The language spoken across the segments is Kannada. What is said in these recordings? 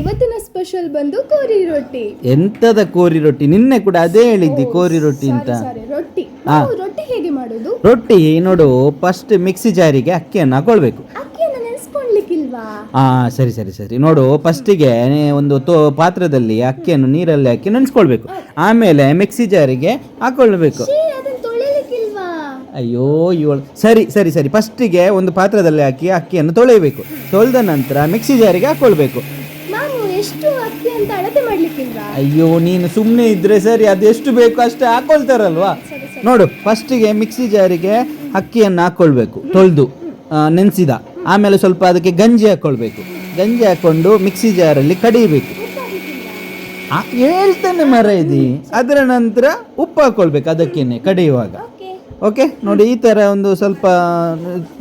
ಇವತ್ತಿನ ಸ್ಪೆಷಲ್ ಬಂದು ಕೋರಿ ರೊಟ್ಟಿ. ಎಂತದ ಕೋರಿ ರೊಟ್ಟಿ? ನಿನ್ನೆ ಕೂಡ ಅದೇ ಹೇಳಿದ್ದಿ ಕೋರಿ ರೊಟ್ಟಿ ಅಂತ. ಸಾರಿ ರೊಟ್ಟಿ. ನಾವು ರೊಟ್ಟಿ ಹೇಗೆ ಮಾಡೋದು? ರೊಟ್ಟಿ ನೋಡು ಫಸ್ಟ್ ಮಿಕ್ಸಿ ಜಾರಿಗೆ ಅಕ್ಕಿಯನ್ನು ಹಾಕೊಳ್ಬೇಕು. ಹಾ ನೆನೆಸ್ಕೊಳ್ಲಿಕ್ಕಿಲ್ವಾ? ಆ ಸರಿ ಸರಿ ಸರಿ. ನೋಡು ಫಸ್ಟಿಗೆ ಒಂದು ತೋ ಪಾತ್ರದಲ್ಲಿ ಅಕ್ಕಿಯನ್ನು ನೀರಲ್ಲಿ ಹಾಕಿ ನೆನೆಸ್ಕೊಳ್ಬೇಕು. ಆಮೇಲೆ ಮಿಕ್ಸಿ ಜಾರಿಗೆ ಹಾಕೊಳ್ಬೇಕು. ಛೀ, ಅದನ್ನ ತೊಳಿಲಿಕ್ಕಿಲ್ವಾ? ಅಯ್ಯೋ ಇವಳು. ಸರಿ ಸರಿ ಸರಿ. ಫಸ್ಟಿಗೆ ಒಂದು ಪಾತ್ರದಲ್ಲಿ ಹಾಕಿ ಅಕ್ಕಿಯನ್ನು ತೊಳೆಯಬೇಕು. ತೊಳೆದ ನಂತರ ಮಿಕ್ಸಿ ಜಾರಿಗೆ ಹಾಕೊಳ್ಬೇಕು. ನಾನು ಎಷ್ಟು ಅಕ್ಕಿ ಅಂತ ಅಳತೆ ಮಾಡ್ಲಿಕ್ಕಿಲ್ವಾ? ಅಯ್ಯೋ ನೀನು ಸುಮ್ಮನೆ ಇದ್ರೆ ಸರಿ ಅದೆಷ್ಟು ಎಷ್ಟು ಬೇಕು ಅಷ್ಟೇ ಹಾಕೊಳ್ತಾರಲ್ವಾ? ನೋಡು ಫಸ್ಟಿಗೆ ಮಿಕ್ಸಿ ಜಾರಿಗೆ ಅಕ್ಕಿಯನ್ನು ಹಾಕೊಳ್ಬೇಕು ತೊಳೆದು ನೆನೆಸಿದ. ಆಮೇಲೆ ಸ್ವಲ್ಪ ಅದಕ್ಕೆ ಗಂಜಿ ಹಾಕೊಳ್ಬೇಕು. ಗಂಜಿ ಹಾಕೊಂಡು ಮಿಕ್ಸಿ ಜಾರಲ್ಲಿ ಕಡಿಬೇಕು. ಹೇಳ್ತಾನೆ ಮರ ಇದಿ ಅದರ ನಂತರ ಉಪ್ಪು ಹಾಕೊಳ್ಬೇಕು ಅದಕ್ಕೇನೆ ಕಡಿಯುವಾಗ. ಓಕೆ ನೋಡಿ ಈ ಥರ ಒಂದು ಸ್ವಲ್ಪ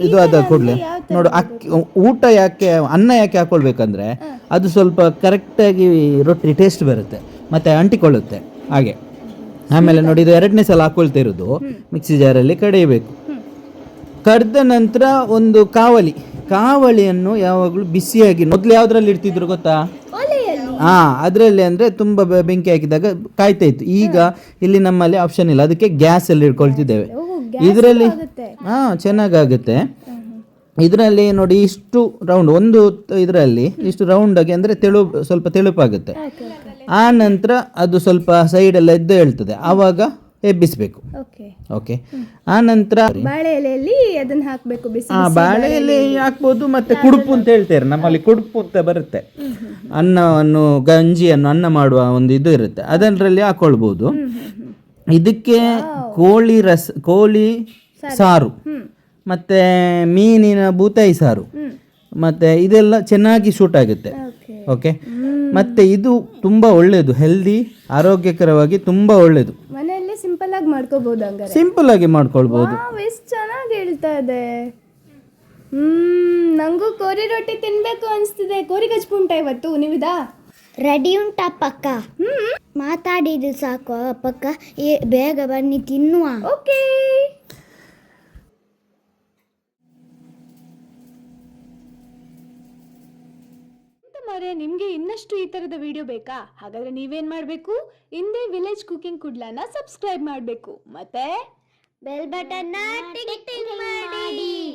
ಇದು ಆದ ಕೂಡಲೇ. ನೋಡು ಅಕ್ಕಿ ಊಟ ಯಾಕೆ ಅನ್ನ ಯಾಕೆ ಹಾಕೊಳ್ಬೇಕಂದ್ರೆ ಅದು ಸ್ವಲ್ಪ ಕರೆಕ್ಟಾಗಿ ರೊಟ್ಟಿ ಟೇಸ್ಟ್ ಬರುತ್ತೆ ಮತ್ತು ಅಂಟಿಕೊಳ್ಳುತ್ತೆ ಹಾಗೆ. ಆಮೇಲೆ ನೋಡಿ ಇದು ಎರಡನೇ ಸಲ ಹಾಕೊಳ್ತಾ ಇರೋದು ಮಿಕ್ಸಿ ಜಾರಲ್ಲಿ ಕಡಿಯಬೇಕು. ಕಡ್ದ ನಂತರ ಒಂದು ಕಾವಲಿ ಕಾವಲಿಯನ್ನು ಯಾವಾಗಲೂ ಬಿಸಿಯಾಗಿ ಮೊದಲು ಯಾವುದ್ರಲ್ಲಿ ಇಡ್ತಿದ್ರು ಗೊತ್ತಾ? ಹಾಂ ಅದರಲ್ಲಿ ಅಂದರೆ ತುಂಬ ಬೆಂಕಿ ಹಾಕಿದಾಗ ಕಾಯ್ತಾ ಇತ್ತು. ಈಗ ಇಲ್ಲಿ ನಮ್ಮಲ್ಲಿ ಆಪ್ಷನ್ ಇಲ್ಲ ಅದಕ್ಕೆ ಗ್ಯಾಸ್ ಅಲ್ಲಿ ಇಟ್ಕೊಳ್ತಿದ್ದೇವೆ. ಇದರಲ್ಲಿ ಹಾ ಚೆನ್ನಾಗಾಗುತ್ತೆ. ಇದರಲ್ಲಿ ನೋಡಿ ಇಷ್ಟು ರೌಂಡ್ ಒಂದು ಇದರಲ್ಲಿ ಇಷ್ಟು ರೌಂಡ್ ಆಗಿ ಅಂದರೆ ತೆಳು ಸ್ವಲ್ಪ ತೆಳುಪಾಗುತ್ತೆ. ಆ ನಂತರ ಅದು ಸ್ವಲ್ಪ ಸೈಡ್ ಎಲ್ಲ ಎದ್ದು ಹೇಳ್ತದೆ. ಆವಾಗ ಎಬ್ಬಿಸಬೇಕು. ಓಕೆ. ಆ ನಂತರ ಬಾಳೆ ಎಲೆಯಲ್ಲಿ ಅದನ್ನ ಹಾಕ್ಬೇಕು ಬಿಸಿ ಬಾಳೆ ಎಲೆ ಹಾಕ್ಬೋದು ಮತ್ತೆ ಕುಡುಪು ಅಂತ ಹೇಳ್ತಾರೆ ನಮ್ಮಲ್ಲಿ ಕುಡುಪು ಅಂತ ಬರುತ್ತೆ. ಅನ್ನವನ್ನು ಗಂಜಿಯನ್ನು ಅನ್ನ ಮಾಡುವ ಒಂದು ಇದು ಇರುತ್ತೆ. ಅದರಲ್ಲಿ ಹಾಕೊಳ್ಬೋದು. ಇದಕ್ಕೆ ಕೋಳಿ ರಸ ಕೋಳಿ ಸಾರು. ಮತ್ತೆ ಮೀನಿನ ಬೂತಾಯಿ ಸಾರು. ಮತ್ತೆ ಇದೆಲ್ಲ ಚೆನ್ನಾಗಿ ಶೂಟ್ ಆಗುತ್ತೆ. ಓಕೆ. ಮತ್ತೆ ಇದು ತುಂಬಾ ಒಳ್ಳೆಯದು ಹೆಲ್ದಿ ಆರೋಗ್ಯಕರವಾಗಿ ತುಂಬಾ ಒಳ್ಳೆಯದು ಮನೆಯಲ್ಲೇ ಸಿಂಪಲ್ ಆಗಿ ಮಾಡ್ಕೋಬಹುದು ಹಂಗಾರೆ. ಸಿಂಪಲ್ ಆಗಿ ಮಾಡ್ಕೊಳ್ಬೋದು. ಎಷ್ಟು ಚೆನ್ನಾಗಿ ಹೇಳ್ತಾ ಇದೆ. ಹ್ಮ್ ನಂಗೂ ಕೋರಿ ರೊಟ್ಟಿ ತಿನ್ಬೇಕು ಅನ್ಸ್ತಿದೆ. ಕೋರಿ ಗಜ್ಪುಂಟ ಇವತ್ತು ನೀವಿದಾ? ರೆಡಿ ಉಂಟಾ ಪಕ್ಕ? ಮಾತಾಡಿದ್ದು ಸಾಕು ಪಕ್ಕ. ಏ ಬೇಗ ಬನ್ನಿ ತಿನ್ನುವ. ಓಕೆ. ಮಾರ್ರೆ ನಿಮ್ಗೆ ಇನ್ನಷ್ಟು ಈ ತರದ ವಿಡಿಯೋ ಬೇಕಾ? ಹಾಗಾದ್ರೆ ನೀವೇನ್ ಮಾಡ್ಬೇಕು? ಹಿಂದೆ ವಿಲೇಜ್ ಕುಕಿಂಗ್ ಕುಡ್ಲಾನ ಸಬ್ಸ್ಕ್ರೈಬ್ ಮಾಡ್ಬೇಕು. ಮತ್ತೆ? ಬೆಲ್ ಬಟನ್ ಮಾಡಿ.